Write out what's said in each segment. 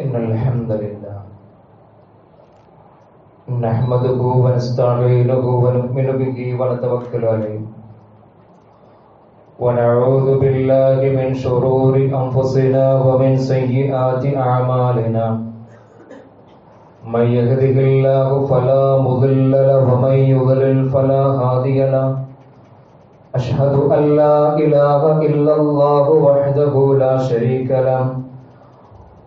إن الحمد لله. نحمده ونستعينه ونؤمن به ونتوكل عليه. ونعوذ بالله من شرور أنفسنا ومن سيئات أعمالنا. من يهده الله فلا مضل له ومن يضلل فلا هادي له. أشهد أن لا إله إلا الله وحده لا شريك له.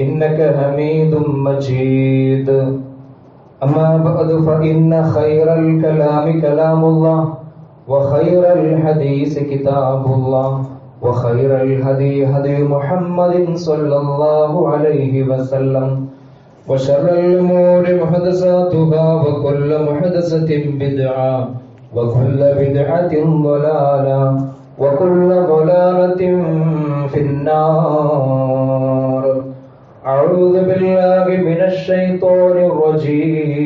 إنك حميد مجيد. أما بعد فإن خير الكلام كلام الله وخير الحديث كتاب الله وخير الهدي هدي محمد صلى الله عليه وسلم. وشر الأمور محدثاتها وكل محدثة بدعة وكل بدعة ضلالة وكل ضلالة في النار. أعوذ بالله من الشيطان الرجيم.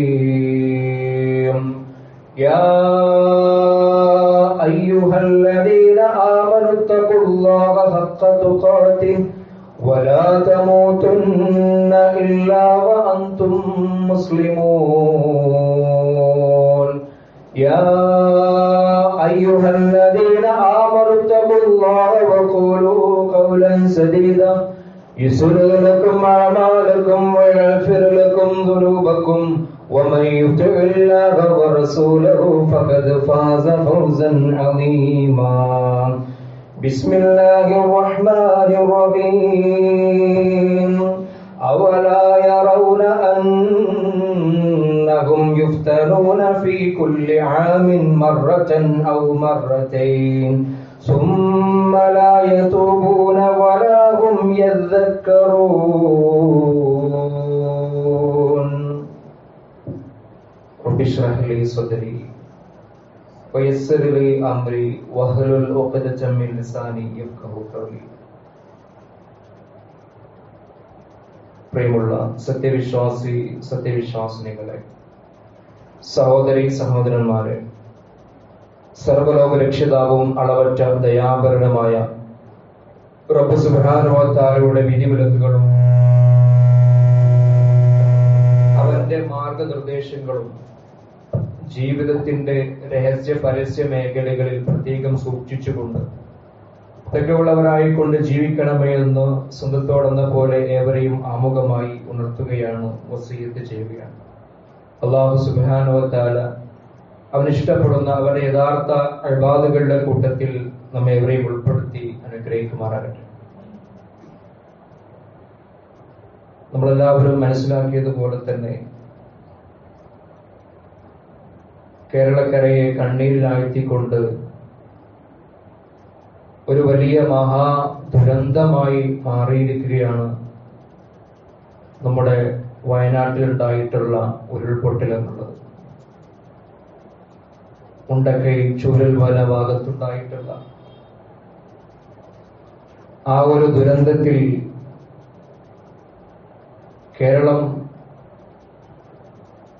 يا أيها الذين آمنوا اتقوا الله حق تقاته ولا تموتن إلا وأنتم مسلمون. يا أيها الذين آمنوا اتقوا الله وقولوا قولا سديدا يسر لكم أعمالكم ويغفر لكم ذنوبكم ومن يطع الله ورسوله فقد فاز فوزا عظيما. بسم الله الرحمن الرحيم. أولا يرون أنهم يفتنون في كل عام مرة أو مرتين ثم لا يتوبون ولا يذكرون رب اشرح لي صدري ويسر لي أمري واحلل عقدة من لساني يفقه قولي പ്രിയമുള്ള സത്യവിശ്വാസി സത്യവിശ്വാസിനികളെ സഹോദരി സഹോദരന്മാരെ സർവലോക രക്ഷിതാവും അളവറ്റ ദയാഭരണമായ റബ്ബ് സുബ്ഹാനഹുവതആലയുടെ വിധിവിലക്കുകളും അവന്റെ മാർഗനിർദ്ദേശങ്ങളും ജീവിതത്തിന്റെ രഹസ്യ പരസ്യ മേഖലകളിൽ പ്രത്യേകം സൂക്ഷിച്ചുകൊണ്ട് തെറ്റുള്ളവരായിക്കൊണ്ട് ജീവിക്കണമെന്ന് സ്വന്തത്തോടെന്ന പോലെ ഏവരെയും ആമുഖമായി ഉണർത്തുകയാണ് വസീയത്ത് ചെയ്യുകയാണ്. അള്ളാഹു സുബാനോത്താല അവനിഷ്ടപ്പെടുന്ന അവന്റെ യഥാർത്ഥ അഴ്ബാദുകളുടെ കൂട്ടത്തിൽ നമ്മെ എവരെയും ഉൾപ്പെടുത്തി. അനുഗ്രഹിക്കുമാറാകട്ടെ. നമ്മളെല്ലാവരും മനസ്സിലാക്കിയതുപോലെ തന്നെ കേരളക്കരയെ കണ്ണീരിലാഴ്ത്തിക്കൊണ്ട് ഒരു വലിയ മഹാ ദുരന്തമായി മാറിയിരിക്കുകയാണ് നമ്മുടെ വയനാട്ടിലുണ്ടായിട്ടുള്ള ഉരുൾപൊട്ടൽ എന്നുള്ളത്. മുണ്ടക്കൈ ചൂരൽമല ഭാഗത്തുണ്ടായിട്ടുള്ള ആ ഒരു ദുരന്തത്തിൽ കേരളം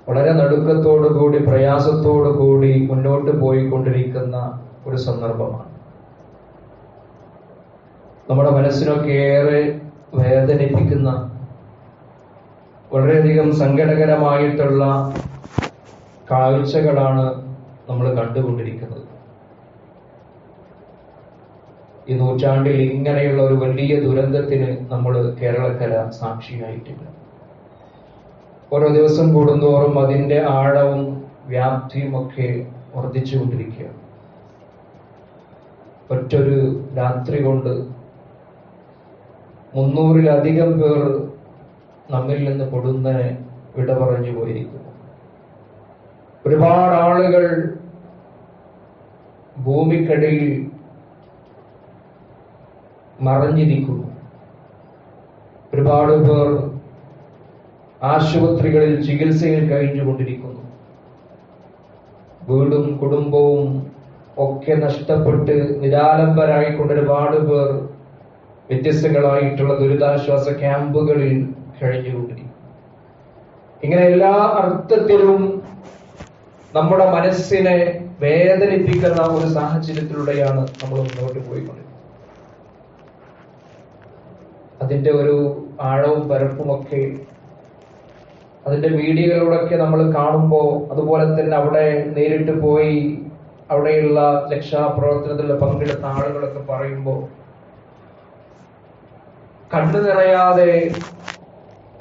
വളരെ നടുക്കത്തോടുകൂടി പ്രയാസത്തോടുകൂടി മുന്നോട്ട് പോയിക്കൊണ്ടിരിക്കുന്ന ഒരു സന്ദർഭമാണ്. നമ്മുടെ മനസ്സിനൊക്കെ ഏറെ വേദനിപ്പിക്കുന്ന വളരെയധികം സങ്കടകരമായിട്ടുള്ള കാഴ്ചകളാണ് നമ്മൾ കണ്ടുകൊണ്ടിരിക്കുന്നത്. ഈ നൂറ്റാണ്ടിൽ ഇങ്ങനെയുള്ള ഒരു വലിയ ദുരന്തത്തിന് നമ്മൾ കേരളക്കര സാക്ഷിയായിട്ടില്ല. ഓരോ ദിവസം കൂടുന്തോറും അതിന്റെ ആഴവും വ്യാപ്തിയും ഒക്കെ വർദ്ധിച്ചുകൊണ്ടിരിക്കുകയാണ് ഒറ്റൊരു രാത്രി കൊണ്ട് മുന്നൂറിലധികം പേർ നമ്മിൽ നിന്ന് പൊടുന്നനെ വിട പറഞ്ഞു പോയിരിക്കുന്നു. ഒരുപാട് ആളുകൾ ഭൂമിക്കടിയിൽ മറഞ്ഞിരിക്കുന്നു. ഒരുപാട് പേർ ആശുപത്രികളിൽ ചികിത്സയിൽ കഴിഞ്ഞുകൊണ്ടിരിക്കുന്നു. വീടും കുടുംബവും ഒക്കെ നഷ്ടപ്പെട്ട് നിരാലംബരായിക്കൊണ്ട് ഒരുപാട് പേർ വ്യത്യസ്തങ്ങളായിട്ടുള്ള ദുരിതാശ്വാസ ക്യാമ്പുകളിൽ കഴിഞ്ഞുകൊണ്ടിരിക്കും ഇങ്ങനെ എല്ലാ അർത്ഥത്തിലും നമ്മുടെ മനസ്സിനെ വേദനിപ്പിക്കുന്ന ഒരു സാഹചര്യത്തിലൂടെയാണ് നമ്മൾ മുന്നോട്ട് പോയിക്കൊണ്ടിരിക്കുന്നത്. അതിന്റെ ഒരു ആഴവും പരപ്പുമൊക്കെ അതിന്റെ വീഡിയോകളിലൂടെയൊക്കെ നമ്മൾ കാണുമ്പോൾ അതുപോലെ തന്നെ അവിടെ നേരിട്ട് പോയി അവിടെയുള്ള രക്ഷാപ്രവർത്തനത്തിൽ പങ്കെടുത്ത ആളുകളൊക്കെ പറയുമ്പോൾ കണ്ടു നിറയാതെ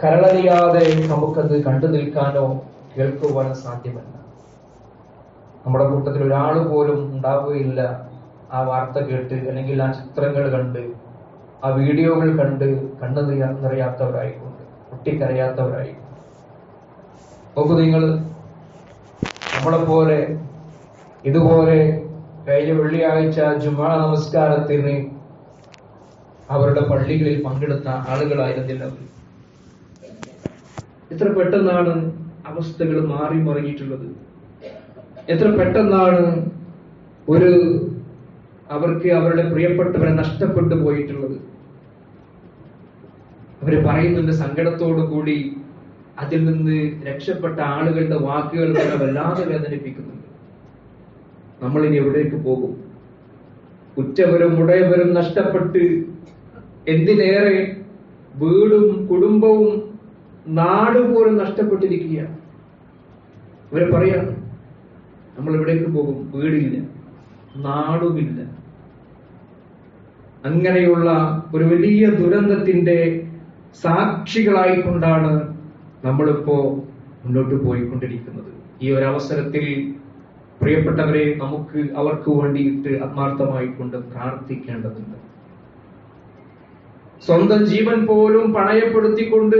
കരളറിയാതെ നമുക്കത് കണ്ടു നിൽക്കാനോ കേൾക്കുവാനോ സാധ്യമല്ല. നമ്മുടെ കൂട്ടത്തിൽ ഒരാൾ പോലും ഉണ്ടാവുകയില്ല. ആ വാർത്ത കേട്ട് അല്ലെങ്കിൽ ആ ചിത്രങ്ങൾ കണ്ട് ആ വീഡിയോകൾ കണ്ട് കണ്ണു നിറ- നിറയാത്തവരായിക്കൊണ്ട് പൊട്ടിക്കരയാത്തവരായിക്കൊണ്ട്. നോക്കൂ നിങ്ങൾ നമ്മളെ പോലെ ഇതുപോലെ കഴിഞ്ഞ വെള്ളിയാഴ്ച ജുമാ നമസ്കാരത്തിന് അവരുടെ പള്ളികളിൽ പങ്കെടുത്ത ആളുകളായിരുന്നില്ല. അവർ എത്ര പെട്ടെന്നാണ് അവസ്ഥകൾ മാറി മറിഞ്ഞിട്ടുള്ളത്. എത്ര പെട്ടെന്നാണ് ഒരു അവർക്ക് അവരുടെ പ്രിയപ്പെട്ടവരെ നഷ്ടപ്പെട്ടു പോയിട്ടുള്ളത്. അവർ പറയുന്നുണ്ട് സങ്കടത്തോടു കൂടി അതിൽ നിന്ന് രക്ഷപ്പെട്ട ആളുകളുടെ വാക്കുകൾ തന്നെ വല്ലാതെ വേദനിപ്പിക്കുന്നുണ്ട്. നമ്മൾ ഇനി എവിടേക്ക് പോകും? ഉറ്റവരും ഉടയവരും നഷ്ടപ്പെട്ട് എന്തിനേറെ വീടും കുടുംബവും നാടുപോലും പോലും നഷ്ടപ്പെട്ടിരിക്കുകയാണ്. അവർ പറയാണ് നമ്മൾ എവിടേക്ക് പോകും? വീടില്ല നാടുമില്ല. അങ്ങനെയുള്ള ഒരു വലിയ ദുരന്തത്തിന്റെ സാക്ഷികളായിക്കൊണ്ടാണ് നമ്മളിപ്പോ മുന്നോട്ട് പോയിക്കൊണ്ടിരിക്കുന്നത്. ഈ ഒരു അവസരത്തിൽ പ്രിയപ്പെട്ടവരെ നമുക്ക് അവർക്ക് വേണ്ടിയിട്ട് ആത്മാർത്ഥമായിക്കൊണ്ട് പ്രാർത്ഥിക്കേണ്ടതുണ്ട്. സ്വന്തം ജീവൻ പോലും പണയപ്പെടുത്തിക്കൊണ്ട്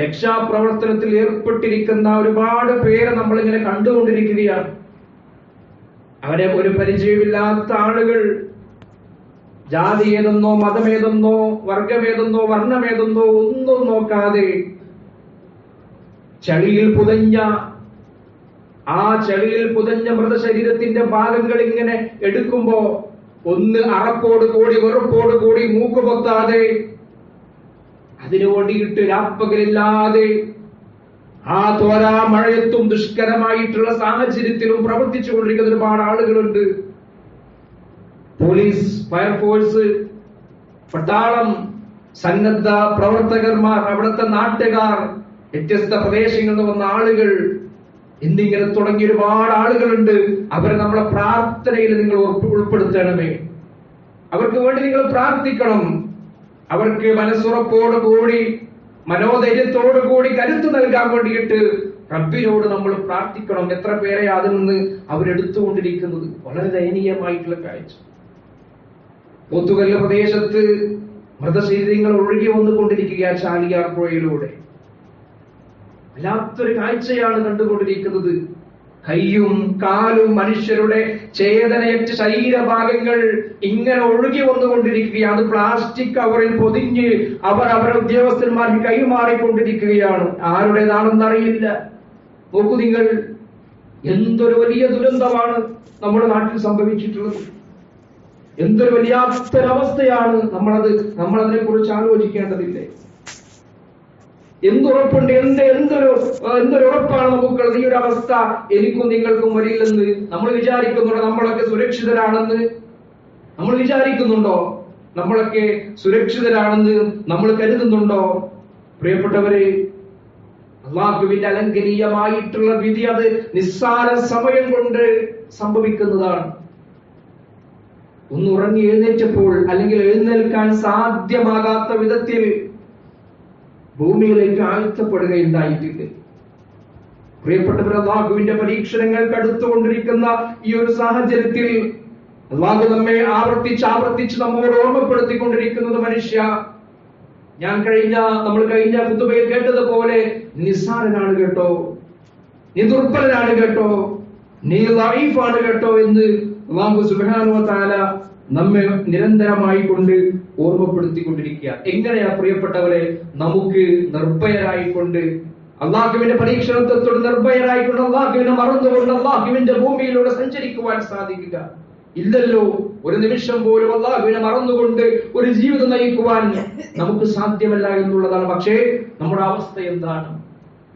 രക്ഷാപ്രവർത്തനത്തിൽ ഏർപ്പെട്ടിരിക്കുന്ന ഒരുപാട് പേരെ നമ്മളിങ്ങനെ കണ്ടുകൊണ്ടിരിക്കുകയാണ്. അവരെ ഒരു പരിചയമില്ലാത്ത ആളുകൾ ജാതി ഏതെന്നോ മതമേതെന്നോ വർഗമേതെന്നോ വർണമേതെന്നോ ഒന്നും നോക്കാതെ ചളിയിൽ പുതഞ്ഞ ആ ചളിയിൽ പുതഞ്ഞ മൃതശരീരത്തിന്റെ ഭാഗങ്ങൾ ഇങ്ങനെ എടുക്കുമ്പോ ഒന്ന് അറപ്പോട് കൂടി വെറുപ്പോട് കൂടി മൂക്കുപൊത്താതെ അതിനു രാപ്പകലില്ലാതെ ആ തോരാ മഴയത്തും ദുഷ്കരമായിട്ടുള്ള സാഹചര്യത്തിലും പ്രവർത്തിച്ചു കൊണ്ടിരിക്കുന്ന ഒരുപാട് ആളുകളുണ്ട്. പോലീസ് ഫയർഫോഴ്സ് പട്ടാളം സന്നദ്ധ പ്രവർത്തകന്മാർ അവിടുത്തെ നാട്ടുകാർ വ്യത്യസ്ത പ്രദേശങ്ങളിൽ വന്ന ആളുകൾ എന്നിങ്ങനെ തുടങ്ങിയ ഒരുപാട് ആളുകളുണ്ട്. അവരെ നമ്മളെ പ്രാർത്ഥനയിൽ നിങ്ങൾ ഉൾപ്പെ- ഉൾപ്പെടുത്തണമേ. അവർക്ക് വേണ്ടി നിങ്ങൾ പ്രാർത്ഥിക്കണം. അവർക്ക് മനസ്സുറപ്പോടു കൂടി മനോധൈര്യത്തോടു കൂടി കരുത്ത് നൽകാൻ വേണ്ടിയിട്ട് റബ്ബിനോട് നമ്മൾ പ്രാർത്ഥിക്കണം. എത്ര പേരെ അതിൽ നിന്ന് അവരെടുത്തുകൊണ്ടിരിക്കുന്നത്? വളരെ ദയനീയമായിട്ടുള്ള കാഴ്ച. പോത്തുകല്ല് പ്രദേശത്ത് മൃതശരീരങ്ങൾ ഒഴുകി വന്നുകൊണ്ടിരിക്കുക ചാലിയാർ പുഴയിലൂടെ. വല്ലാത്തൊരു കാഴ്ചയാണ് കണ്ടുകൊണ്ടിരിക്കുന്നത്. കയ്യും കാലും മനുഷ്യരുടെ ചേതനയറ്റ ശരീരഭാഗങ്ങൾ ഇങ്ങനെ ഒഴുകി വന്നുകൊണ്ടിരിക്കുകയാണ്. പ്ലാസ്റ്റിക് കവറിൽ പൊതിഞ്ഞ് അവർ അവരുടെ ഉദ്യോഗസ്ഥന്മാർക്ക് കൈമാറിക്കൊണ്ടിരിക്കുകയാണ്. ആരുടേതാണെന്ന് അറിയില്ല. നോക്കൂ നിങ്ങൾ എന്തൊരു വലിയ ദുരന്തമാണ് നമ്മുടെ നാട്ടിൽ സംഭവിച്ചിട്ടുള്ളത്. എന്തൊരു വല്ലാത്തൊരവസ്ഥയാണ് നമ്മളത് നമ്മളതിനെ കുറിച്ച് ആലോചിക്കേണ്ടതില്ലേ? എന്തുറപ്പുണ്ട്? എന്ത് എന്തൊരു എന്തൊരു ഉറപ്പാണ് നമുക്കുള്ളത് ഈ ഒരു അവസ്ഥ എനിക്കും നിങ്ങൾക്കും വരില്ലെന്ന് നമ്മൾ വിചാരിക്കുന്നുണ്ടോ? നമ്മളൊക്കെ സുരക്ഷിതരാണെന്ന് നമ്മൾ വിചാരിക്കുന്നുണ്ടോ? നമ്മളൊക്കെ സുരക്ഷിതരാണെന്ന് നമ്മൾ കരുതുന്നുണ്ടോ? പ്രിയപ്പെട്ടവരെ അള്ളാഹുവിന്റെ അലങ്കരീയമായിട്ടുള്ള വിധി അത് നിസ്സാര സമയം കൊണ്ട് സംഭവിക്കുന്നതാണ്. ഒന്ന് ഉറങ്ങി എഴുന്നേറ്റപ്പോൾ അല്ലെങ്കിൽ എഴുന്നേൽക്കാൻ സാധ്യമാകാത്ത വിധത്തിൽ ഭൂമിയിലേക്ക് ആഴ്ത്തപ്പെടുകയുണ്ടായിട്ടുണ്ട് പ്രിയപ്പെട്ടവർ അള്ളാഹുവിന്റെ പരീക്ഷണങ്ങൾ കടുത്തുകൊണ്ടിരിക്കുന്ന ഈ ഒരു സാഹചര്യത്തിൽ അള്ളാഹു നമ്മെ ആവർത്തിച്ച് ആവർത്തിച്ച് നമ്മോട് ഓർമ്മപ്പെടുത്തിക്കൊണ്ടിരിക്കുന്നത് മനുഷ്യ ഞാൻ കഴിഞ്ഞ നമ്മൾ കഴിഞ്ഞ കുത്തുബയിൽ കേട്ടതുപോലെ നിസ്സാരനാണ് കേട്ടോ നീ ദുർബലനാണ് കേട്ടോ നീ ലൈഫാണ് കേട്ടോ എന്ന് അള്ളാഹു സുബാനു താല നമ്മെ നിരന്തരമായി കൊണ്ട് ഓർമ്മപ്പെടുത്തിക്കൊണ്ടിരിക്കുക. എങ്ങനെയാ പ്രിയപ്പെട്ടവരെ നമുക്ക് നിർഭയരായിക്കൊണ്ട് അള്ളാഹുവിന്റെ പരീക്ഷണത്വത്തോട് നിർഭയരായിക്കൊണ്ട് അള്ളാഹുവിനെ മറന്നുകൊണ്ട് അള്ളാഹുവിന്റെ ഭൂമിയിലൂടെ സഞ്ചരിക്കുവാൻ സാധിക്കുക. ഇല്ലല്ലോ ഒരു നിമിഷം പോലും അള്ളാഹുവിനെ മറന്നുകൊണ്ട് ഒരു ജീവിതം നയിക്കുവാൻ നമുക്ക് സാധ്യമല്ല എന്നുള്ളതാണ്. പക്ഷേ നമ്മുടെ അവസ്ഥ എന്താണ്?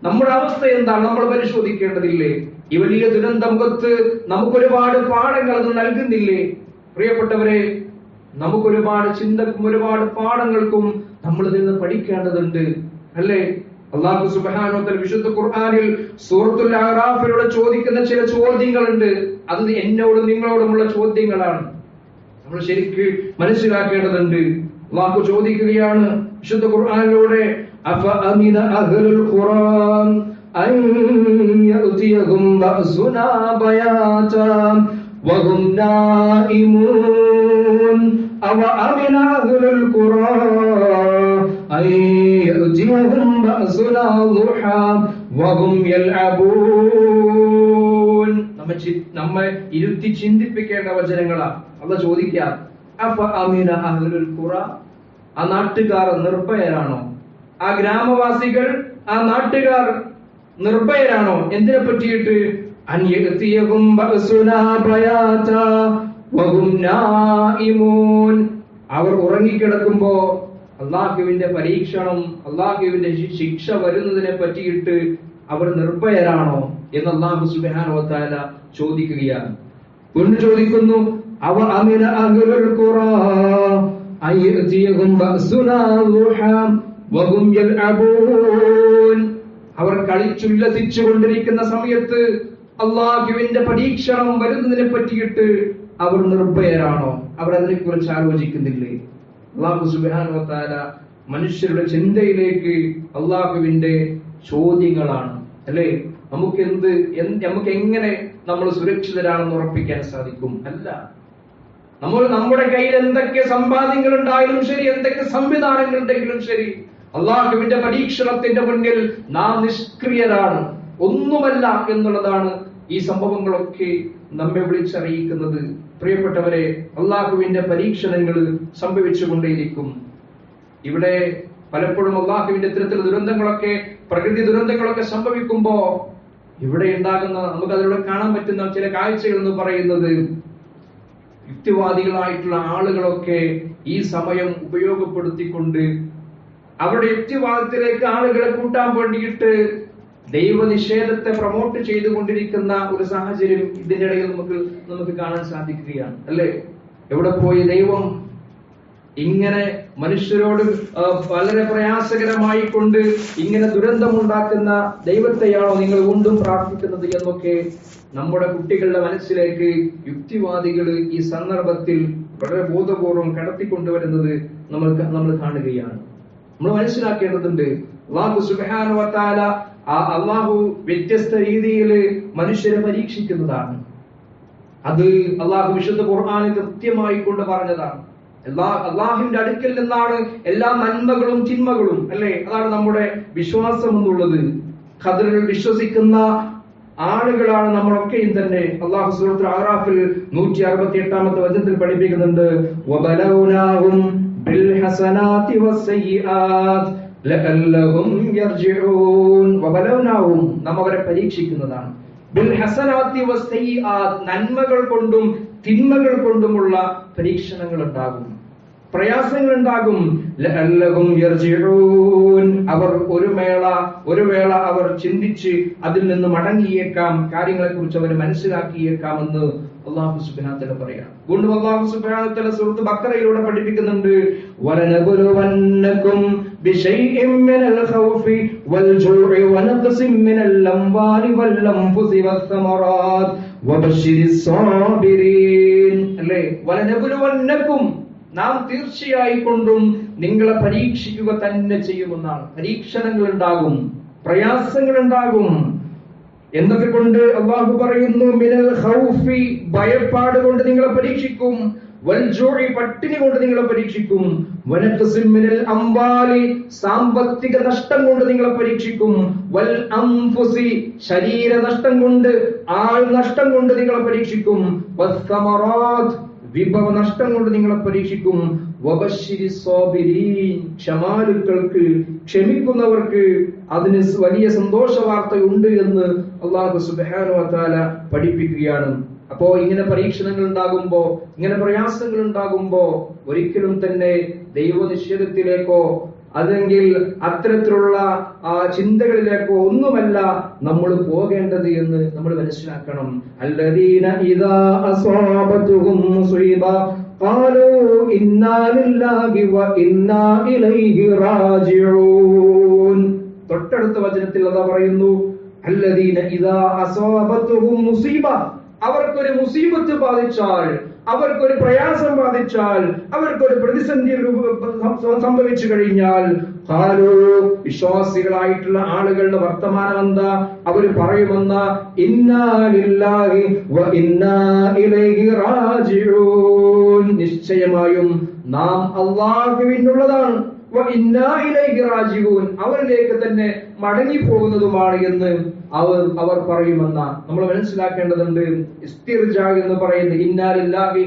നമ്മുടെ അവസ്ഥ എന്താണ്? നമ്മൾ പരിശോധിക്കേണ്ടതില്ലേ? ഈ വലിയ ദുരന്തമുഖത്ത് നമുക്കൊരുപാട് പാഠങ്ങൾ അത് നൽകുന്നില്ലേ? പ്രിയപ്പെട്ടവരെ നമുക്കൊരുപാട് ചിന്തക്കും ഒരുപാട് പാഠങ്ങൾക്കും നമ്മൾ നിന്ന് പഠിക്കേണ്ടതുണ്ട്. അല്ലേ? അള്ളാഹു സുബാനോത്തൽ വിശുദ്ധ ഖുർഹാനിൽ സൂറത്തുൽ അറാഫിലൂടെ ചോദിക്കുന്ന ചില ചോദ്യങ്ങളുണ്ട്. അത് എന്നോടും നിങ്ങളോടുമുള്ള ചോദ്യങ്ങളാണ്. നമ്മൾ ശരിക്ക് മനസ്സിലാക്കേണ്ടതുണ്ട്. അള്ളാഹു ചോദിക്കുകയാണ് വിശുദ്ധ ഖുർആനിലൂടെ അഫ أهل അഹ്ലുൽ أن അൻ بأسنا بياتا وهم നായിമൂൻ അവ അമിന അഹ്ലുൽ ഖുർആൻ അൻ യഅതിയഹും ബഅസുനാ ളുഹാ വഹും യൽഅബൂൻ നമ്മെ നമ്മെ ഇരുത്തി ചിന്തിപ്പിക്കേണ്ട വചനങ്ങളാ. അല്ല ചോദിക്കാം അഫ അമീന അഹ്ലുൽ ഖുറ? ആ നാട്ടുകാർ നിർഭയരാണോ? ആ ഗ്രാമവാസികൾ ആ നാട്ടുകാർ നിർഭയരാണോ? എന്തിനെ പറ്റിയിട്ട്? അവർ ഉറങ്ങിക്കിടക്കുമ്പോ അള്ളാഹുവിന്റെ പരീക്ഷണം അള്ളാഹുവിന്റെ ശിക്ഷ വരുന്നതിനെ പറ്റിയിട്ട് അവർ നിർഭയരാണോ എന്ന് അള്ളാഹു സുബാന ചോദിക്കുകയാണ്. പൊന്നു ചോദിക്കുന്നു അവ അമിന അവർ കളിച്ചുല്ലസിച്ചു കൊണ്ടിരിക്കുന്ന സമയത്ത് അള്ളാഹുവിന്റെ പരീക്ഷണം വരുന്നതിനെ പറ്റിയിട്ട് അവർ നിർഭയരാണോ? അവർ അതിനെ കുറിച്ച് ആലോചിക്കുന്നില്ലേ? അള്ളാഹു സുബാനുവത്താല മനുഷ്യരുടെ ചിന്തയിലേക്ക് അള്ളാഹുവിന്റെ ചോദ്യങ്ങളാണ്. അല്ലേ? നമുക്ക് എന്ത് നമുക്ക് എങ്ങനെ നമ്മൾ സുരക്ഷിതരാണെന്ന് ഉറപ്പിക്കാൻ സാധിക്കും? അല്ല. നമ്മൾ നമ്മുടെ കയ്യിൽ എന്തൊക്കെ സമ്പാദ്യങ്ങൾ ഉണ്ടായാലും ശരി എന്തൊക്കെ സംവിധാനങ്ങൾ ഉണ്ടെങ്കിലും ശരി അള്ളാഹുവിന്റെ പരീക്ഷണത്തിന്റെ മുന്നിൽ നാം നിഷ്ക്രിയരാണ്. ഒന്നുമല്ല എന്നുള്ളതാണ് ഈ സംഭവങ്ങളൊക്കെ നമ്മെ വിളിച്ചറിയിക്കുന്നത്. പ്രിയപ്പെട്ടവരെ അള്ളാഹുവിന്റെ പരീക്ഷണങ്ങൾ സംഭവിച്ചുകൊണ്ടേയിരിക്കും. ഇവിടെ പലപ്പോഴും അള്ളാഹുവിന്റെ ഇത്തരത്തിലുള്ള ദുരന്തങ്ങളൊക്കെ പ്രകൃതി ദുരന്തങ്ങളൊക്കെ സംഭവിക്കുമ്പോ ഇവിടെ ഉണ്ടാകുന്ന നമുക്ക് അതിലൂടെ കാണാൻ പറ്റുന്ന ചില കാഴ്ചകൾ എന്ന് പറയുന്നത് യുക്തിവാദികളായിട്ടുള്ള ആളുകളൊക്കെ ഈ സമയം ഉപയോഗപ്പെടുത്തിക്കൊണ്ട് അവരുടെ യുക്തിവാദത്തിലേക്ക് ആളുകളെ കൂട്ടാൻ വേണ്ടിയിട്ട് ദൈവനിഷേധത്തെ പ്രൊമോട്ട് ചെയ്തുകൊണ്ടിരിക്കുന്ന ഒരു സാഹചര്യം ഇതിന്റെ ഇടയിൽ നമുക്ക് നമുക്ക് കാണാൻ സാധിക്കുകയാണ് അല്ലേ? എവിടെ പോയി ദൈവം ഇങ്ങനെ മനുഷ്യരോട് വളരെ പ്രയാസകരമായി കൊണ്ട് ഇങ്ങനെ ദുരന്തമുണ്ടാക്കുന്ന ദൈവത്തെയാണോ നിങ്ങൾ വീണ്ടും പ്രാർത്ഥിക്കുന്നത് എന്നൊക്കെ നമ്മുടെ കുട്ടികളുടെ മനസ്സിലേക്ക് യുക്തിവാദികൾ ഈ സന്ദർഭത്തിൽ വളരെ ബോധപൂർവം കടത്തിക്കൊണ്ടുവരുന്നത് നമ്മൾ നമ്മൾ കാണുകയാണ്. നമ്മൾ മനസ്സിലാക്കേണ്ടതുണ്ട്. അള്ളാഹു സുബാനുവത്താല ആ അള്ളാഹു വ്യത്യസ്ത രീതിയിൽ മനുഷ്യരെ പരീക്ഷിക്കുന്നതാണ്. അത് അള്ളാഹു വിശുദ്ധ ഖുർആാനിൽ കൃത്യമായി കൊണ്ട് പറഞ്ഞതാണ്. എല്ലാ അള്ളാഹുവിന്റെ അടുക്കൽ നിന്നാണ് എല്ലാ നന്മകളും തിന്മകളും അല്ലെ? അതാണ് നമ്മുടെ വിശ്വാസം എന്നുള്ളത്. ഖദറിൽ വിശ്വസിക്കുന്ന ആളുകളാണ് നമ്മളൊക്കെയും തന്നെ. അള്ളാഹു സൂറത്തുൽ ആറാഫിൽ നൂറ്റി അറുപത്തി എട്ടാമത്തെ വചനത്തിൽ പഠിപ്പിക്കുന്നുണ്ട് വബലൗനാഹും والسيئات ലഅല്ലഹും യർജിഊൻ വബലൗനാഹും നാം അവരെ പരീക്ഷിക്കുന്നതാണ്. ബിൽഹസനാതി വസ്സയ്യിആത് നന്മകൾ കൊണ്ടും തിന്മകൾ കൊണ്ടുമുള്ള പരീക്ഷണങ്ങൾ ഉണ്ടാകും പ്രയാസങ്ങൾ ഉണ്ടാകും ലഅല്ലഹും യർജിഊൻ. അവർ ഒരു മേള ഒരു വേള അവർ ചിന്തിച്ച് അതിൽ നിന്ന് മടങ്ങിയേക്കാം. കാര്യങ്ങളെക്കുറിച്ച് അവർ മനസ്സിലാക്കിയേക്കാമെന്ന് അള്ളാഹു സുബ്ഹാനഹു പറയാം. വീണ്ടും അള്ളാഹു സുബ്ഹാനഹു സുഹൃത്ത് ബക്കറയിലൂടെ പഠിപ്പിക്കുന്നുണ്ട്. ഖൗഫി വൽ ജൂഇ വനഖ്സിൻ മിനൽ അംവാലി വൽ അൻഫുസി വസ്സമറാത്ത് വബശ്ശിരിസ് സാബിരീൻ അല്ലേ? നാം തീർച്ചയായി കൊണ്ടും നിങ്ങളെ പരീക്ഷിക്കുക തന്നെ ചെയ്യുമെന്നാണ്. പരീക്ഷണങ്ങൾ ഉണ്ടാകും പ്രയാസങ്ങൾ ഉണ്ടാകും. എന്നൊക്കെ കൊണ്ട് അള്ളാഹു പറയുന്നു മിനൽ ഹൗഫി ഭയപ്പാട് കൊണ്ട് നിങ്ങളെ പരീക്ഷിക്കും. വൽ ജൂഇ പട്ടിണി കൊണ്ട് നിങ്ങളെ പരീക്ഷിക്കും. വനഖ്സിൻ മിനൽ അമ്പാലി സാമ്പത്തിക നഷ്ടം കൊണ്ട് നിങ്ങളെ പരീക്ഷിക്കും. വൽ അംഫുസി ശരീര നഷ്ടം കൊണ്ട് ആൾ നഷ്ടം കൊണ്ട് നിങ്ങളെ പരീക്ഷിക്കും. വിഭവ നഷ്ടം കൊണ്ട് നിങ്ങളെ പരീക്ഷിക്കും വബശ്ശിരി സ്വാബിരീൻ. ക്ഷമാലുക്കൾക്ക് ക്ഷമിക്കുന്നവർക്ക് അതിന് വലിയ സന്തോഷ വാർത്തയുണ്ട് എന്ന് അള്ളാഹു സുബ്ഹാനഹു വതആല പഠിപ്പിക്കുകയാണ് അപ്പോ ഇങ്ങനെ പരീക്ഷണങ്ങൾ ഉണ്ടാകുമ്പോ ഇങ്ങനെ പ്രയാസങ്ങൾ ഉണ്ടാകുമ്പോ ഒരിക്കലും തന്നെ ദൈവനിഷേധത്തിലേക്കോ അല്ലെങ്കിൽ അത്തരത്തിലുള്ള ആ ചിന്തകളിലേക്കോ ഒന്നുമല്ല നമ്മൾ പോകേണ്ടത് എന്ന് നമ്മൾ മനസ്സിലാക്കണം. അല്ലദീന ഇദാ അസ്വാബതുഹും മുസീബ തൊട്ടടുത്ത വചനത്തിൽ അതാ പറയുന്നു അല്ലദീന ഇദാ അസ്വാബതുഹും മുസീബ. അവർക്കൊരു മുസീബത്ത് ബാധിച്ചാൽ അവർക്കൊരു പ്രയാസം ബാധിച്ചാൽ അവർക്കൊരു പ്രതിസന്ധി സംഭവിച്ചു കഴിഞ്ഞാൽ ഖാലൂ വിശ്വാസികളായിട്ടുള്ള ആളുകളുടെ വർത്തമാനം എന്താ? അവർ പറയുമെന്ന ഇന്നാ ലില്ലാഹി വ ഇന്നാ ഇലൈഹി നിശ്ചയമായും നാം അള്ളാഹുവിനുള്ളതാണ് അവരിലേക്ക് തന്നെ മടങ്ങി പോകുന്നതുമാണ് എന്ന് അവർ അവർ പറയുമെന്ന. നമ്മൾ മനസ്സിലാക്കേണ്ടതുണ്ട്. എന്ന് പറയുന്നത് ഇന്നാലില്ലാഹി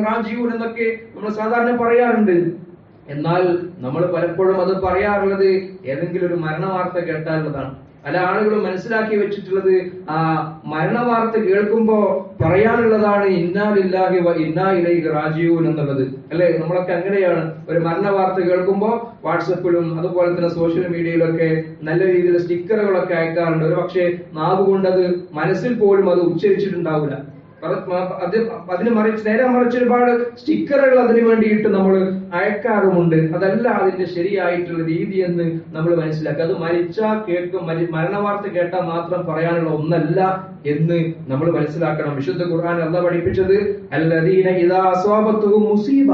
റാജിഊൻ എന്നൊക്കെ നമ്മൾ സാധാരണ പറയാറുണ്ട്. എന്നാൽ നമ്മൾ പലപ്പോഴും അത് പറയാറുള്ളത് ഏതെങ്കിലും ഒരു മരണ വാർത്ത കേട്ടാലുള്ളതാണ്. പല ആളുകളും മനസ്സിലാക്കി വെച്ചിട്ടുള്ളത് ആ മരണവാർത്ത കേൾക്കുമ്പോ പറയാനുള്ളതാണ് ഇന്നാലില്ലാഹി ഇന്നാ ഇലൈഹി റാജിഊൻ എന്നുള്ളത്. അല്ലെ? നമ്മളൊക്കെ അങ്ങനെയാണ്. ഒരു മരണവാർത്ത കേൾക്കുമ്പോ വാട്സപ്പിലും അതുപോലെ തന്നെ സോഷ്യൽ മീഡിയയിലൊക്കെ നല്ല രീതിയിൽ സ്റ്റിക്കറുകളൊക്കെ അയക്കാറുണ്ട്. ഒരു പക്ഷേ നാവ് അത് മനസ്സിൽ പോലും അത് ഉച്ചരിച്ചിട്ടുണ്ടാവില്ല. അത് അതിന് മറിച്ച് നേരെ മറിച്ച് ഒരുപാട് സ്റ്റിക്കറുകൾ അതിന് വേണ്ടിയിട്ട് നമ്മൾ അയക്കാറുമുണ്ട്. അതല്ല അതിന്റെ ശരിയായിട്ടുള്ള രീതി എന്ന് നമ്മൾ മനസ്സിലാക്കുക അത് മരിച്ചാ കേൾക്കും മരി- മരണവാർത്ത കേട്ടാൽ മാത്രം പറയാനുള്ള ഒന്നല്ല എന്ന് നമ്മൾ മനസ്സിലാക്കണം. വിശുദ്ധ ഖുർആൻ അല്ല പഠിപ്പിച്ചത് അല്ലദീന ഇദാ അസ്വാപത്വവും മുസീബ.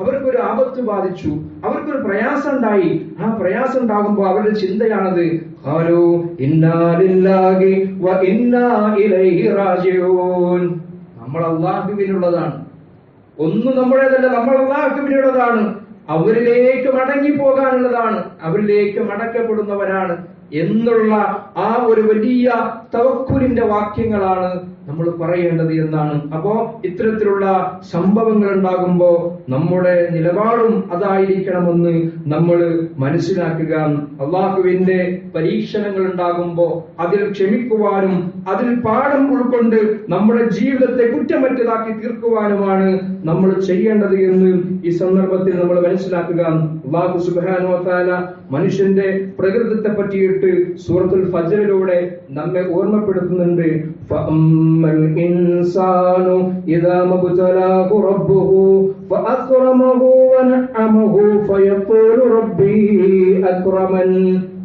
അവർക്കൊരു ആപത്ത് ബാധിച്ചു. അവർക്കൊരു പ്രയാസം ഉണ്ടായി ആ പ്രയാസം ഉണ്ടാകുമ്പോൾ അവരുടെ ചിന്തയാണത് ആരോ ഇന്നാ ലില്ലാഹി വ ഇന്നാ ഇലൈഹി റാജിഊൻ. നമ്മൾ അള്ളാഹുവിനുള്ളതാണ് ഒന്നും നമ്മുടേതല്ല നമ്മൾ അള്ളാഹുവിനുള്ളതാണ് അവരിലേക്ക് മടങ്ങി പോകാനുള്ളതാണ് അവരിലേക്ക് മടക്കപ്പെടുന്നവരാണ് എന്നുള്ള ആ ഒരു വലിയ തവക്കുലിന്റെ വാക്യങ്ങളാണ് നമ്മൾ പറയേണ്ടത് എന്നാണ് അപ്പോ ഇത്തരത്തിലുള്ള സംഭവങ്ങൾ ഉണ്ടാകുമ്പോ നമ്മുടെ നിലപാടും അതായിരിക്കണമെന്ന് നമ്മൾ മനസ്സിലാക്കുക. അള്ളാഹുവിന്റെ പരീക്ഷണങ്ങൾ ഉണ്ടാകുമ്പോ അതിൽ ക്ഷമിക്കുവാനും അതിൽ പാഠം ഉൾക്കൊണ്ട് നമ്മുടെ ജീവിതത്തെ കുറ്റമറ്റതാക്കി തീർക്കുവാനുമാണ് നമ്മൾ ചെയ്യേണ്ടത് എന്ന് ഈ സന്ദർഭത്തിൽ നമ്മൾ മനസ്സിലാക്കുക. അള്ളാഹു സുബ്ഹാനഹു വ മനുഷ്യന്റെ പ്രകൃതത്തെ പറ്റിയിട്ട് സൂറത്തുൽ ഫജറിലൂടെ നമ്മെ ഓർമ്മപ്പെടുത്തുന്നുണ്ട്.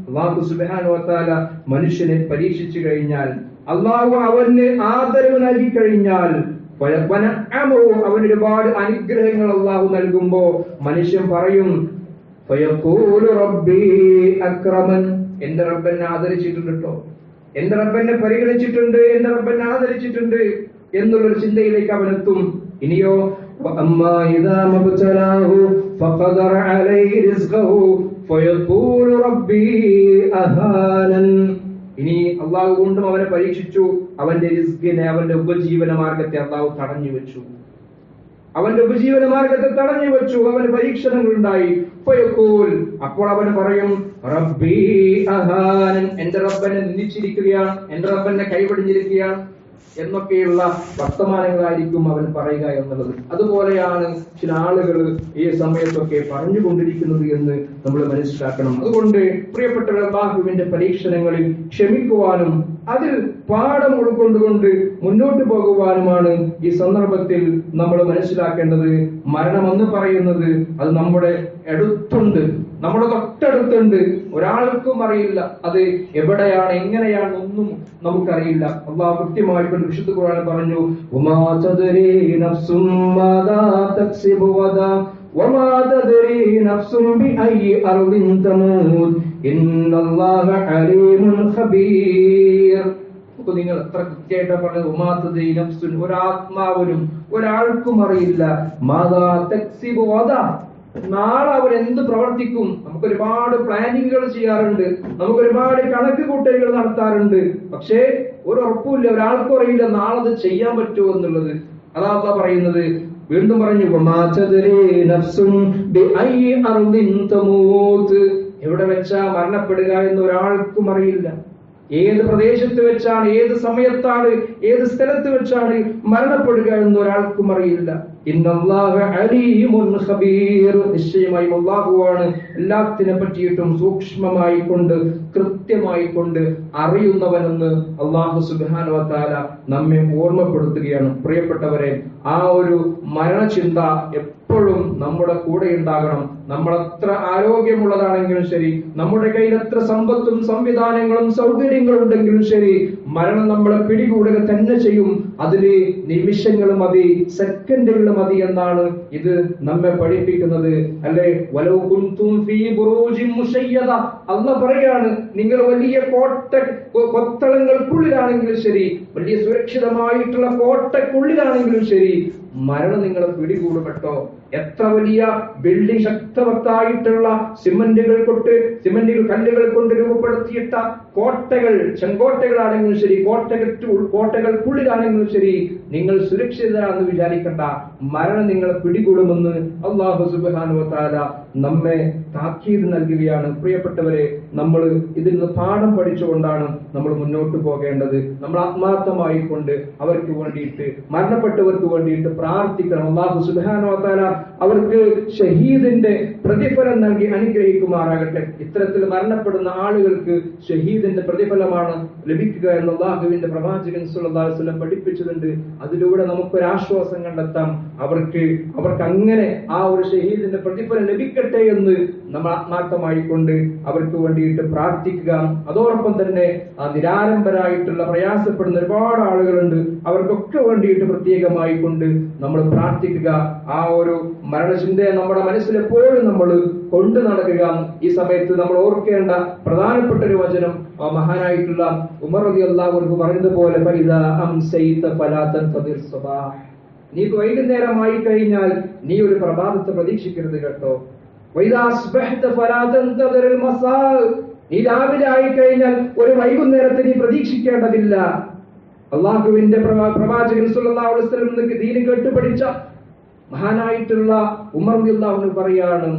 അള്ളാഹു വ മനുഷ്യനെ പരീക്ഷിച്ചു കഴിഞ്ഞാൽ അള്ളാഹു അവന് ആദരവ് നൽകി കഴിഞ്ഞാൽ അവൻ ഒരുപാട് അനുഗ്രഹങ്ങൾ അള്ളാഹു നൽകുമ്പോ മനുഷ്യൻ പറയും എന്റെ റബ്ബൻ ആദരിച്ചിട്ടുണ്ട് കേട്ടോ എന്റെ റബ്ബനെ പരിഗണിച്ചിട്ടുണ്ട് എന്റെ റബ്ബൻ ആദരിച്ചിട്ടുണ്ട് എന്നുള്ളൊരു ചിന്തയിലേക്ക് അവൻ എത്തും. ഇനിയോ ഇനി അള്ളാഹു കൊണ്ടും അവനെ പരീക്ഷിച്ചു അവന്റെ റിസ്കിനെ അവന്റെ ഉപജീവന മാർഗത്തെ അള്ളാഹു തടഞ്ഞു വെച്ചു. അവന്റെ ഉപജീവന മാർഗത്തെ തടഞ്ഞു വെച്ചു അവന് പരീക്ഷണങ്ങൾ ഉണ്ടായി അപ്പോൾ അവൻ പറയും റബ്ബി അഹാനൻ. എന്റെ റബ്ബനെ നിന്ദിച്ചിരിക്കുകയാണ് എന്റെ റബ്ബനെ കൈവടിഞ്ഞിരിക്കുകയാണ് എന്നൊക്കെയുള്ള വർത്തമാനങ്ങളായിരിക്കും അവൻ പറയുക എന്നുള്ളത്. അതുപോലെയാണ് ചില ആളുകൾ ഈ സമയത്തൊക്കെ പറഞ്ഞുകൊണ്ടിരിക്കുന്നത് എന്ന് നമ്മൾ മനസ്സിലാക്കണം. അതുകൊണ്ട് പ്രിയപ്പെട്ട ബാഹുവിന്റെ പരീക്ഷണങ്ങളിൽ ക്ഷമിക്കുവാനും അതിൽ പാഠം ഉൾക്കൊണ്ടുകൊണ്ട് മുന്നോട്ട് പോകുവാനുമാണ് ഈ സന്ദർഭത്തിൽ നമ്മൾ മനസ്സിലാക്കേണ്ടത്. മരണം എന്ന് പറയുന്നത് അത് നമ്മുടെ അടുത്തുണ്ട്. നമ്മുടെ തൊട്ടടുത്തുണ്ട്. ഒരാൾക്കും അറിയില്ല. അത് എവിടെയാണ് എങ്ങനെയാണ് ഒന്നും നമുക്കറിയില്ല. അള്ളാഹ് കൃത്യമായിട്ട് വിശുദ്ധ ഖുർആൻ പറഞ്ഞു ഉമാ മാദാ അപ്പൊ നിങ്ങൾ എത്ര കൃത്യമായിട്ട് പറഞ്ഞത്? ഉമാത്തത് നഫ്സുൻ ഒരാത്മാവിനും ഒരാൾക്കും അറിയില്ല. മാതാ തക്സിബു ഗദാ നാളെ അവർ എന്ത് പ്രവർത്തിക്കും? നമുക്ക് ഒരുപാട് പ്ലാനിങ്ങുകൾ ചെയ്യാറുണ്ട്. നമുക്ക് ഒരുപാട് കണക്ക് കൂട്ടലുകൾ നടത്താറുണ്ട്. പക്ഷേ ഒരു ഉറപ്പുമില്ല ഒരാൾക്കും അറിയില്ല നാളെ അത് ചെയ്യാൻ പറ്റുമോ എന്നുള്ളത്. അതാ പറയുന്നത്. വീണ്ടും പറഞ്ഞു "വമാ നഫ്സുൻ ബിഅയ്യി അർദിൻ എവിടെ വെച്ചാ മരണപ്പെടുക എന്ന് ഒരാൾക്കും അറിയില്ല. ഏത് പ്രദേശത്ത് വെച്ചാണ് ഏത് സമയത്താണ് ഏത് സ്ഥലത്ത് വെച്ചാണ് മരണപ്പെടുക എന്ന് ഒരാൾക്കും അറിയില്ല. നിശ്ചയമായും അള്ളാഹുവാണ് എല്ലാത്തിനെ പറ്റിയിട്ടും സൂക്ഷ്മമായി കൊണ്ട് കൃത്യമായി കൊണ്ട് അറിയുന്നവനെന്ന് അള്ളാഹു സുബാന നമ്മെ ഓർമ്മപ്പെടുത്തുകയാണ്. പ്രിയപ്പെട്ടവരെ ആ ഒരു മരണചിന്ത എപ്പോഴും നമ്മുടെ കൂടെ ഉണ്ടാകണം. നമ്മൾ എത്ര ആരോഗ്യമുള്ളതാണെങ്കിലും ശരി നമ്മുടെ കയ്യിൽ എത്ര സമ്പത്തും സംവിധാനങ്ങളും സൗകര്യങ്ങളും ഉണ്ടെങ്കിലും ശരി മരണം നമ്മളെ പിടികൂടുക തന്നെ ചെയ്യും. അതിന് നിമിഷങ്ങൾ മതി സെക്കൻഡുകൾ മതി എന്നാണ് ഇത് നമ്മെ പഠിപ്പിക്കുന്നത്. അല്ലെ? അന്ന് പറയാണ് നിങ്ങൾ വലിയ കോട്ട കൊത്തളങ്ങൾക്കുള്ളിലാണെങ്കിലും ശരി വലിയ സുരക്ഷിതമായിട്ടുള്ള കോട്ടക്കുള്ളിലാണെങ്കിലും ശരി മരണം നിങ്ങളെ പിടികൂടുപെട്ടോ എത്ര വലിയ ബിൽഡിംഗ് ശക്തവത്തായിട്ടുള്ള സിമന്റുകൾ കൊണ്ട് സിമന്റുകൾ കല്ലുകൾ കൊണ്ട് രൂപപ്പെടുത്തിയിട്ട കോട്ടകൾ ചെങ്കോട്ടകളാണെങ്കിലും ശരി കോട്ടകൾ കോട്ടകൾക്കുള്ളിലാണെങ്കിലും ശരി നിങ്ങൾ സുരക്ഷിതരാണെന്ന് വിചാരിക്കണ്ട. മരണം നിങ്ങളെ പിടികൂടുമെന്ന് അള്ളാഹു തആല നമ്മെ താക്കീത് നൽകുകയാണ്. പ്രിയപ്പെട്ടവരെ നമ്മൾ ഇതിൽ നിന്ന് പാഠം പഠിച്ചുകൊണ്ടാണ് നമ്മൾ മുന്നോട്ട് പോകേണ്ടത്. നമ്മൾ ആത്മാർത്ഥമായി കൊണ്ട് അവർക്ക് വേണ്ടിയിട്ട് മരണപ്പെട്ടവർക്ക് വേണ്ടിയിട്ട് പ്രാർത്ഥിക്കണം. അള്ളാഹു തആല അവർക്ക് ഷഹീദിന്റെ പ്രതിഫലം നൽകി അനുഗ്രഹിക്കുമാറാകട്ടെ. ഇത്തരത്തിൽ മരണപ്പെടുന്ന ആളുകൾക്ക് ഷഹീദിന്റെ പ്രതിഫലമാണ് ലഭിക്കുക എന്ന് അള്ളാഹുവിന്റെ പ്രവാചകൻ വസല്ലം പഠിപ്പിച്ചിട്ടുണ്ട്. അതിലൂടെ നമുക്കൊരാശ്വാസം കണ്ടെത്താം. അവർക്ക് അവർക്ക് അങ്ങനെ ആ ഒരു ഷഹീദിന്റെ പ്രതിഫലം ലഭിക്കട്ടെ എന്ന് നമ്മൾ ആത്മാർത്ഥമായി കൊണ്ട് അവർക്ക് വേണ്ടിയിട്ട് പ്രാർത്ഥിക്കുക. അതോടൊപ്പം തന്നെ ആ നിരാരംഭരായിട്ടുള്ള പ്രയാസപ്പെടുന്ന ഒരുപാട് ആളുകളുണ്ട്. അവർക്കൊക്കെ വേണ്ടിയിട്ട് പ്രത്യേകമായി കൊണ്ട് നമ്മൾ പ്രാർത്ഥിക്കുക. ആ ഒരു മരണചിന്തയെ നമ്മുടെ മനസ്സിൽ എപ്പോഴും നമ്മൾ കൊണ്ടു നടക്കുക. ഈ സമയത്ത് നമ്മൾ ഓർക്കേണ്ട പ്രധാനപ്പെട്ട ഒരു വചനം ആ മഹാനായിട്ടുള്ള ഉമർ അലി പറയുന്നത് പോലെ. നീ വൈകുന്നേരമായി കഴിഞ്ഞാൽ നീ ഒരു പ്രഭാതത്തെ പ്രതീക്ഷിക്കരുത് കേട്ടോ. നീ രാവിലെ ആയിക്കഴിഞ്ഞാൽ ഒരു വൈകുന്നേരത്തെ നീ പ്രതീക്ഷിക്കേണ്ടതില്ല. അള്ളാഹുവിന്റെ പ്രവാചകൻ നിനക്ക് ദീന് കേട്ട് പഠിച്ച മഹാനായിട്ടുള്ള ഉമർ റളിയല്ലാഹു പറയാണ്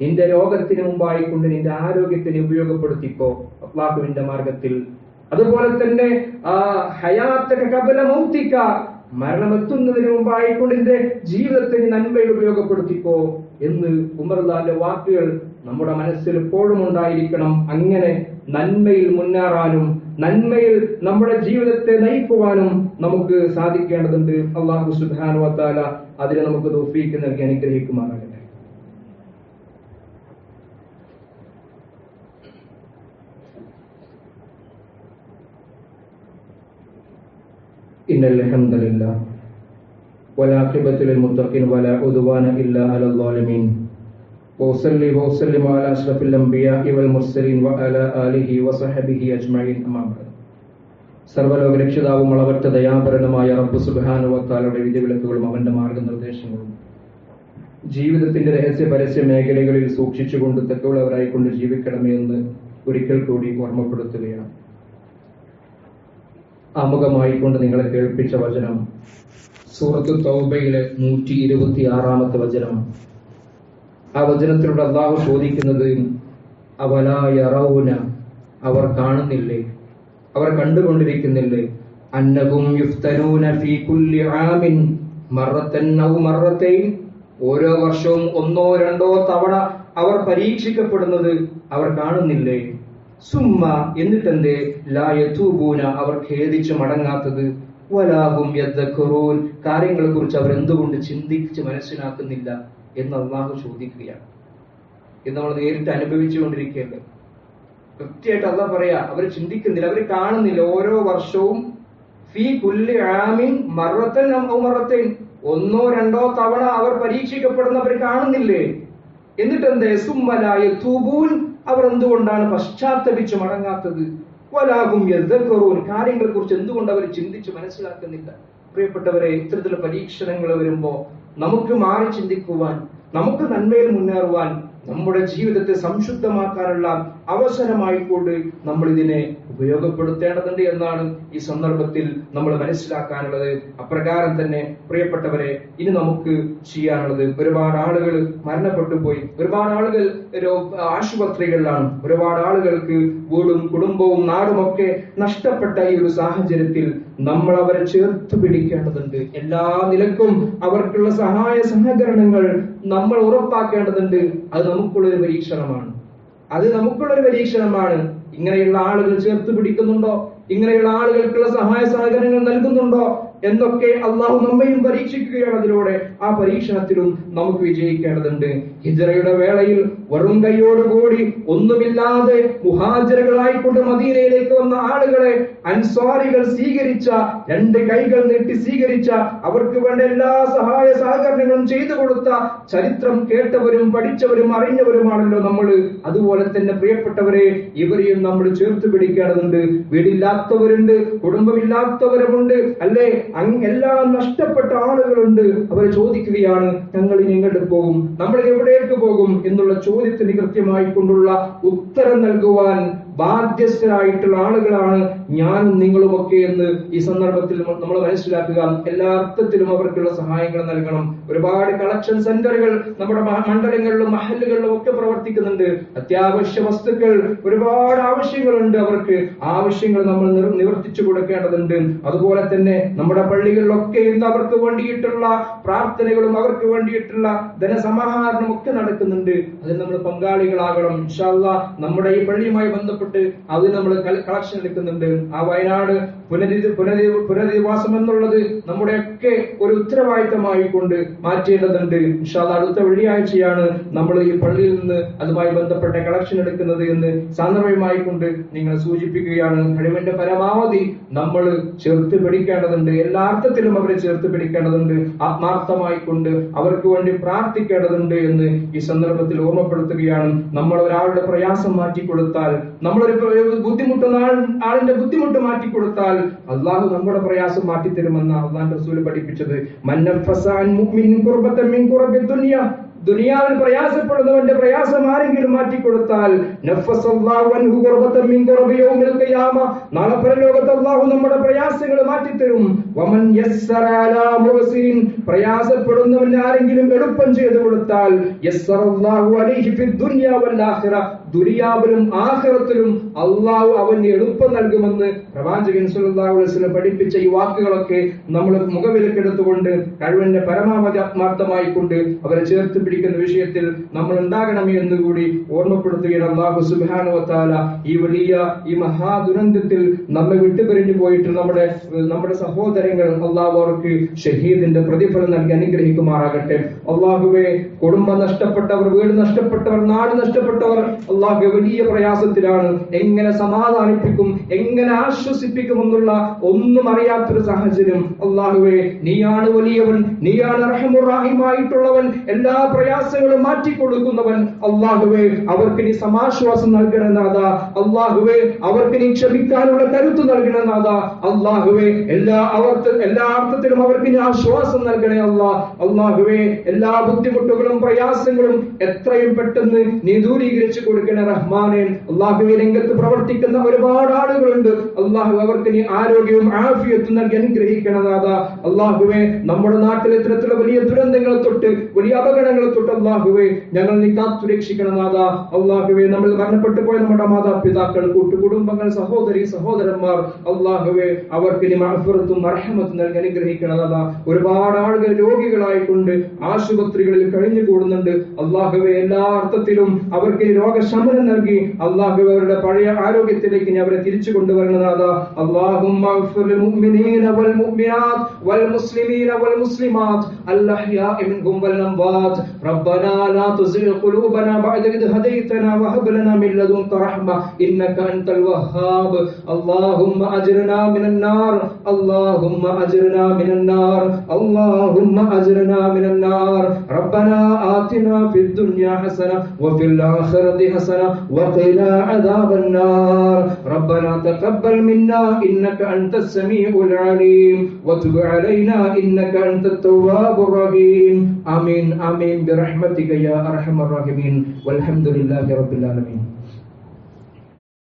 നിന്റെ രോഗത്തിന് മുമ്പായി കൊണ്ട് നിന്റെ ആരോഗ്യത്തിന് ഉപയോഗപ്പെടുത്തിക്കോ അള്ളാഹുവിന്റെ മാർഗത്തിൽ. അതുപോലെ തന്നെ ഹയാത്തക കബല മൗത്തിക. മരണമെത്തുന്നതിന് മുമ്പായി കൊണ്ട് ജീവിതത്തിന് നന്മയിൽ ഉപയോഗപ്പെടുത്തിക്കോ എന്ന് ഉമർദാന്റെ വാക്കുകൾ നമ്മുടെ മനസ്സിൽ എപ്പോഴും ഉണ്ടായിരിക്കണം. അങ്ങനെ നന്മയിൽ മുന്നേറാനും നന്മയിൽ നമ്മുടെ ജീവിതത്തെ നയിക്കുവാനും നമുക്ക് സാധിക്കേണ്ടതുണ്ട്. അള്ളാഹു തആല അതിനെ നമുക്ക് തോഫീക്ക് നൽകി അനുഗ്രഹിക്കുമാറാകട്ടെ. إن الحمد لله والعاقبة للمتقين ولا عدوان إلا على الظالمين وأصلي وأسلم على أشرف الأنبياء والمرسلين وعلى آله وصحبه أجمعين أما بعد സർവ്വലോക രക്ഷിതാവും അളവറ്റ ദയാപരനുമായ റബ്ബ് സുബാനുവത്താലയുടെ വിധിവിലക്കുകളും അവന്റെ മാർഗനിർദ്ദേശങ്ങളും ജീവിതത്തിന്റെ രഹസ്യ പരസ്യ മേഖലകളിൽ സൂക്ഷിച്ചുകൊണ്ട് തെക്കുള്ളവരായിക്കൊണ്ട് ജീവിക്കണമേ എന്ന് ഒരിക്കൽ കൂടി ഓർമ്മപ്പെടുത്തുകയാണ് ആമുഖമായി കൊണ്ട് നിങ്ങളെ കേൾപ്പിച്ച വചനം. സൂറത്ത് തൗബയിലെ നൂറ്റി ഇരുപത്തി ആറാമത്തെ വചനം. ആ വചനത്തിലൂടെ അള്ളാഹു ചോദിക്കുന്നത് അവലായറൗന അവർ കാണുന്നില്ലേ? അവർ കണ്ടുകൊണ്ടിരിക്കുന്നില്ലേ? അന്നഹും യുഫ്തനൂന ഫീ കുല്ലി ആമിൻ മറത്തൻ ഔ ഓരോ വർഷവും ഒന്നോ രണ്ടോ തവണ അവർ പരീക്ഷിക്കപ്പെടുന്നത് അവർ കാണുന്നില്ലേ? സുമ്മ എന്നിട്ടെന്തേ? അവർ ഖേദിച്ച് മടങ്ങാത്തത്. കാര്യങ്ങളെ കുറിച്ച് അവർ എന്തുകൊണ്ട് ചിന്തിച്ച് മനസ്സിലാക്കുന്നില്ല എന്ന് അള്ളാഹു ചോദിക്കുകയാണ്. ഇത് നമ്മൾ നേരിട്ട് അനുഭവിച്ചു അനുഭവിച്ചുകൊണ്ടിരിക്കുകയല്ലേ കൃത്യമായിട്ട് അല്ല പറയാ അവർ ചിന്തിക്കുന്നില്ല അവർ കാണുന്നില്ല. ഓരോ വർഷവും ഫീ കുല്ലി മറത്തൻ ഒന്നോ രണ്ടോ തവണ അവർ പരീക്ഷിക്കപ്പെടുന്നവർ കാണുന്നില്ലേ? എന്നിട്ട് എന്താ സുമ്മലായ തൂബൂൻ അവർ എന്തുകൊണ്ടാണ് പശ്ചാത്തപിച്ച് മടങ്ങാത്തത്? വലാകും യദ്ദക്കറൂൻ കാര്യങ്ങളെ കുറിച്ച് എന്തുകൊണ്ട് അവർ ചിന്തിച്ച് മനസ്സിലാക്കുന്നില്ല? പ്രിയപ്പെട്ടവരെ ഇത്തരത്തിലുള്ള പരീക്ഷണങ്ങൾ വരുമ്പോ നമുക്ക് മാറി ചിന്തിക്കുവാൻ നമുക്ക് നന്മയിൽ മുന്നേറുവാൻ നമ്മുടെ ജീവിതത്തെ സംശുദ്ധമാക്കാനുള്ള അവസരമായിക്കൊണ്ട് നമ്മൾ ഇതിനെ ഉപയോഗപ്പെടുത്തേണ്ടതുണ്ട് എന്നാണ് ഈ സന്ദർഭത്തിൽ നമ്മൾ മനസ്സിലാക്കാനുള്ളത്. അപ്രകാരം തന്നെ പ്രിയപ്പെട്ടവരെ ഇനി നമുക്ക് ചെയ്യാനുള്ളത് ഒരുപാട് ആളുകൾ മരണപ്പെട്ടു പോയി. ഒരുപാട് ആളുകൾ ആശുപത്രികളിലാണ്. ഒരുപാട് ആളുകൾക്ക് വീടും കുടുംബവും നാടുമൊക്കെ നഷ്ടപ്പെട്ട ഈ ഒരു സാഹചര്യത്തിൽ നമ്മൾ അവരെ ചേർത്ത് പിടിക്കേണ്ടതുണ്ട്. എല്ലാ നിലക്കും അവർക്കുള്ള സഹായ സഹകരണങ്ങൾ നമ്മൾ ഉറപ്പാക്കേണ്ടതുണ്ട്. അത് നമുക്കുള്ളൊരു പരീക്ഷണമാണ്. അത് നമുക്കുള്ളൊരു പരീക്ഷണമാണ്. ഇങ്ങനെയുള്ള ആളുകൾ ചേർത്ത് പിടിക്കുന്നുണ്ടോ? ഇങ്ങനെയുള്ള ആളുകൾക്കുള്ള സഹായ സഹകരണങ്ങൾ നൽകുന്നുണ്ടോ? എന്നൊക്കെ അള്ളാഹു നമ്മയും പരീക്ഷിക്കുകയാണ് അതിലൂടെ ആ പരീക്ഷണത്തിലും നമുക്ക് വിജയിക്കേണ്ടതുണ്ട്. ഹിജറയുടെ വേളയിൽ വെറും കൈയോടുകൂടി ഒന്നുമില്ലാതെ മുഹാജറുകളായിക്കൊണ്ട് മദീനയിലേക്ക് വന്ന ആളുകളെ അൻസ്വാരികൾ സ്വീകരിച്ച രണ്ട് കൈകൾ നീട്ടി സ്വീകരിച്ച അവർക്ക് വേണ്ട എല്ലാ സഹായ സഹകരണങ്ങളും ചെയ്തു കൊടുത്ത ചരിത്രം കേട്ടവരും പഠിച്ചവരും അറിഞ്ഞവരുമാണല്ലോ നമ്മൾ. അതുപോലെ തന്നെ പ്രിയപ്പെട്ടവരെ ഇവരെയും നമ്മൾ ചേർത്ത് പിടിക്കേണ്ടതുണ്ട്. വീടില്ലാത്തവരുണ്ട് കുടുംബമില്ലാത്തവരുമുണ്ട് അല്ലേ? എല്ലാം നഷ്ടപ്പെട്ട ആളുകളുണ്ട്. അവർ ചോദിക്കുകയാണ് ഞങ്ങൾ ഇനി എങ്ങോട്ട് പോകും? നമ്മൾ എവിടേക്ക് പോകും? എന്നുള്ള ചോദ്യത്തിന് കൃത്യമായി കൊണ്ടുള്ള ഉത്തരം നൽകുവാൻ ബാധ്യസ്ഥരായിട്ടുള്ള ആളുകളാണ് ഞാനും നിങ്ങളുമൊക്കെ എന്ന് ഈ സന്ദർഭത്തിൽ നമ്മൾ മനസ്സിലാക്കുക. എല്ലാ അർത്ഥത്തിലും അവർക്കുള്ള സഹായങ്ങൾ നൽകണം. ഒരുപാട് കളക്ഷൻ സെന്ററുകൾ നമ്മുടെ മണ്ഡലങ്ങളിലും മഹലുകളിലും ഒക്കെ പ്രവർത്തിക്കുന്നുണ്ട്. അത്യാവശ്യ വസ്തുക്കൾ ഒരുപാട് ആവശ്യങ്ങളുണ്ട് അവർക്ക്. ആവശ്യങ്ങൾ നമ്മൾ നിവർത്തിച്ചു കൊടുക്കേണ്ടതുണ്ട്. അതുപോലെ തന്നെ നമ്മുടെ പള്ളികളിലൊക്കെ ഇന്ന് അവർക്ക് വേണ്ടിയിട്ടുള്ള പ്രാർത്ഥനകളും അവർക്ക് വേണ്ടിയിട്ടുള്ള ധനസമാഹരണം ഒക്കെ നടക്കുന്നുണ്ട്. അതിൽ നമ്മൾ പങ്കാളികളാകണം. ഇൻഷാല്ല നമ്മുടെ ഈ പള്ളിയുമായി ബന്ധപ്പെട്ട് അത് നമ്മൾ കളക്ഷൻ എടുക്കുന്നുണ്ട്. ആ വയനാട് പുനരി പുനരി പുനരധിവാസം എന്നുള്ളത് നമ്മുടെ ഒക്കെ ഒരു ഉത്തരവാദിത്തമായി കൊണ്ട് മാറ്റേണ്ടതുണ്ട്. ഇൻഷാല്ല അടുത്ത വെള്ളിയാഴ്ചയാണ് നമ്മൾ ഈ പള്ളിയിൽ നിന്ന് അതുമായി ബന്ധപ്പെട്ട കളക്ഷൻ എടുക്കുന്നത് എന്ന് സാന്ദർഭ്യമായി കൊണ്ട് നിങ്ങൾ സൂചിപ്പിക്കുകയാണ്. കഴിവിന്റെ പരമാവധി നമ്മൾ ചേർത്ത് പിടിക്കേണ്ടതുണ്ട്. എല്ലാ അർത്ഥത്തിലും അവരെ ചേർത്ത് പിടിക്കേണ്ടതുണ്ട്. ആത്മാർത്ഥമായി കൊണ്ട് അവർക്ക് വേണ്ടി പ്രാർത്ഥിക്കേണ്ടതുണ്ട് എന്ന് ഈ സന്ദർഭത്തിൽ ഓർമ്മപ്പെടുത്തുകയാണ്. നമ്മൾ ഒരാളുടെ പ്രയാസം മാറ്റി കൊടുത്താൽ നമ്മളൊരു ബുദ്ധിമുട്ടുന്ന ആളിന്റെ ബുദ്ധിമുട്ട് മാറ്റി കൊടുത്താൽ അള്ളാഹു നമ്മുടെ പ്രയാസം മാറ്റിത്തരുമെന്ന് അള്ളാഹ് റസൂൽ പഠിപ്പിച്ചത്. ദുനിയാവിൽ പ്രയാസപ്പെടുന്നവന്റെ പ്രയാസം ആരെങ്കിലും മാറ്റിക്കൊടുത്താൽ കൊടുത്താൽ അൻഹു കുർബത്തൻ മിൻ കുറബി യൗമിൽ ഖിയാമ. നാളെ പരലോകത്ത് അല്ലാഹു നമ്മുടെ പ്രയാസങ്ങൾ മാറ്റിത്തരും. പ്രയാസപ്പെടുന്നവന് ആരെങ്കിലും എളുപ്പം ചെയ്തു കൊടുത്താൽ യസ്സറല്ലാഹു ആഹ്റത്തിലും അള്ളാഹു അവന് എളുപ്പം നൽകുമെന്ന് പ്രവാചകൻ വസല്ലം പഠിപ്പിച്ച ഈ വാക്കുകളൊക്കെ നമ്മൾ മുഖവിലക്കെടുത്തുകൊണ്ട് കഴിവിന്റെ പരമാവധി ആത്മാർത്ഥമായി കൊണ്ട് അവരെ ചേർത്ത് പിടിക്കുന്ന വിഷയത്തിൽ നമ്മൾ ഉണ്ടാകണമേ എന്ന് കൂടി ഓർമ്മപ്പെടുത്തുകയാണ് അള്ളാഹു സുബാനുവത്താല ഈ വലിയ ഈ മഹാ ദുരന്തത്തിൽ നമ്മെ വിട്ടുപിരിഞ്ഞു പോയിട്ട് നമ്മുടെ നമ്മുടെ സഹോദരങ്ങൾ അള്ളാഹു അവർക്ക് ഷഹീദിന്റെ പ്രതിഫലം നൽകി അനുഗ്രഹിക്കുമാറാകട്ടെ. അള്ളാഹുവെ കുടുംബം നഷ്ടപ്പെട്ടവർ വീട് നഷ്ടപ്പെട്ടവർ നാട് നഷ്ടപ്പെട്ടവർ അള്ളാഹു വലിയ പ്രയാസത്തിലാണ്. എങ്ങനെ സമാധാനിപ്പിക്കും എങ്ങനെ ആശ്വസിപ്പിക്കും എന്നുള്ള ഒന്നും അറിയാത്തൊരു സാഹചര്യം. അള്ളാഹുവെ നീയാണ് വലിയവൻ നീയാണ് റഹമുറാഹിമായിട്ടുള്ളവൻ എല്ലാ പ്രയാസങ്ങളും മാറ്റിക്കൊടുക്കുന്നവൻ. അള്ളാഹുവെ അവർക്ക് നീ സമാശ്വാസം നൽകണമെന്നാഥ അള്ളാഹുവെ അവർക്ക് നീ ക്ഷമിക്കാനുള്ള കരുത്ത് നൽകണമെന്നാഥ അള്ളാഹുവെ എല്ലാ അവർക്ക് എല്ലാ അർത്ഥത്തിലും അവർക്ക് നീ ആശ്വാസം നൽകണേ അല്ലാ അള്ളാഹുവെ എല്ലാ ബുദ്ധിമുട്ടുകളും പ്രയാസങ്ങളും എത്രയും പെട്ടെന്ന് നീ ദൂരീകരിച്ചു കൊടുക്കണേ റഹ്മാനെ അള്ളാഹുവെ രംഗത്ത് പ്രവർത്തിക്കുന്ന ഒരുപാട് ആളുകളുണ്ട്. അള്ളാഹു അവർക്ക് നീ ആരോഗ്യവും ആഫിയത്തും നൽകി അനുഗ്രഹിക്കണനാഥ അള്ളാഹുവെ നമ്മുടെ നാട്ടിൽ ഇത്തരത്തിലുള്ള വലിയ ദുരന്തങ്ങളെ തൊട്ട് വലിയ അപകടങ്ങളെ തൊട്ട് അള്ളാഹുവെ ഞങ്ങൾ നീ കാത്തു രക്ഷിക്കണനാഥ അള്ളാഹുവെ നമ്മൾ മരണപ്പെട്ടു പോയ നമ്മുടെ മാതാപിതാക്കൾ കൂട്ടുകുടുംബങ്ങൾ സഹോദരി സഹോദരന്മാർ അള്ളാഹുവെ അവർക്ക് നീ മഹഫുറത്തും മർഹമത്തും നൽകി അനുഗ്രഹിക്കണതാ ഒരുപാട് ആളുകൾ രോഗികളായിക്കൊണ്ട് ആശുപത്രികളിൽ കഴിഞ്ഞു കൂടുന്നുണ്ട് അള്ളാഹുവെ എല്ലാ അർത്ഥത്തിലും അവർക്ക് നീ രോഗശമനം നൽകി അള്ളാഹു അവരുടെ പഴയ ആരോഗ്യത്തിലേക്ക് നീ അവരെ തിരിച്ചു കൊണ്ടുവരണനാഥ اللهم اغفر للمؤمنين والمؤمنات والمسلمين والمسلمات الأحياء منهم والأموات ربنا لا تزغ قلوبنا بعد إذ هديتنا وهب لنا من لدنك رحمة إنك أنت الوهاب اللهم أجرنا من النار اللهم أجرنا من النار اللهم أجرنا من النار ربنا آتنا في الدنيا حسنة وفي الآخرة حسنة وقنا عذاب النار. ربنا تقبل منا إنك أنت السميع العليم. وتب علينا إنك أنت التواب الرحيم. آمين آمين برحمتك يا أرحم الراحمين. والحمد لله رب العالمين.